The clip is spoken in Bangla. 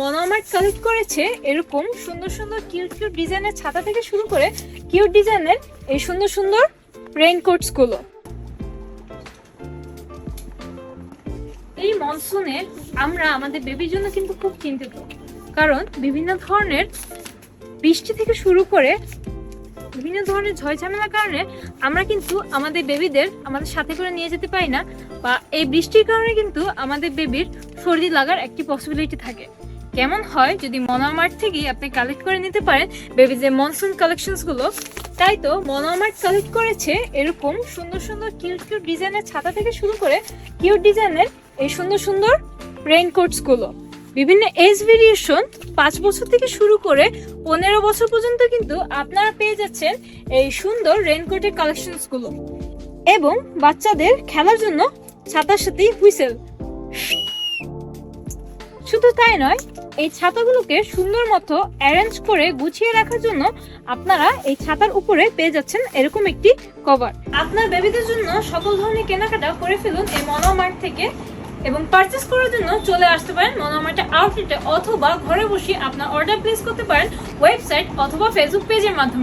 মনোমার্ট কালেক্ট করেছে এরকম সুন্দর সুন্দর কিউট কিউট ডিজাইনের ছাতা থেকে শুরু করে কিউট ডিজাইনের এই সুন্দর সুন্দর রেইনকোটসগুলো। এই মনসুনে আমরা আমাদের বেবির জন্য কিন্তু খুব চিন্তিত, কারণ বিভিন্ন ধরনের বৃষ্টি থেকে শুরু করে বিভিন্ন ধরনের ঝয় ঝামেলার কারণে আমরা কিন্তু আমাদের বেবিদের আমাদের সাথে করে নিয়ে যেতে পারি না বা এই বৃষ্টির কারণে কিন্তু আমাদের বেবির সর্দি লাগার একটি পসিবিলিটি থাকে। কেমন হয় যদি মনোমার্ট থেকেই আপনি কালেক্ট করে নিতে পারেন বেবি যে মনসুন কালেকশনসগুলো, তাই তো মনোমার্ট কালেক্ট করেছে এরকম সুন্দর সুন্দর কিউট কিউট ডিজাইনের ছাতা থেকে শুরু করে কিউট ডিজাইনের এই সুন্দর সুন্দর রেইনকোটসগুলো। বিভিন্ন এজ ভেরিয়েশন পাঁচ বছর থেকে শুরু করে পনেরো বছর পর্যন্ত কিন্তু আপনারা পেয়ে যাচ্ছেন এই সুন্দর রেইনকোটের কালেকশনসগুলো। এবং বাচ্চাদের খেলার জন্য ছাতার সাথেই হুইসেল। শুধু তাই নয়, এই ছাতাগুলোকে সুন্দর মতো অ্যারেঞ্জ করে গুছিয়ে রাখার জন্য আপনারা এই ছাতার উপরে পেয়ে যাচ্ছেন এরকম একটি কভার আপনার বেবিদের জন্য সকল ধরনের কেনাকাটা করে ফেলুন এই মনোমার্ট থেকে এবং পারচেস করার জন্য চলে আসতে পারেন মনোমার্টের আউটলেটে অথবা ঘরে বসে আপনার অর্ডার প্লেস করতে পারেন ওয়েবসাইট অথবা ফেসবুক পেজের মাধ্যমে।